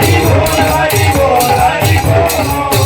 아이고 아이고 아이고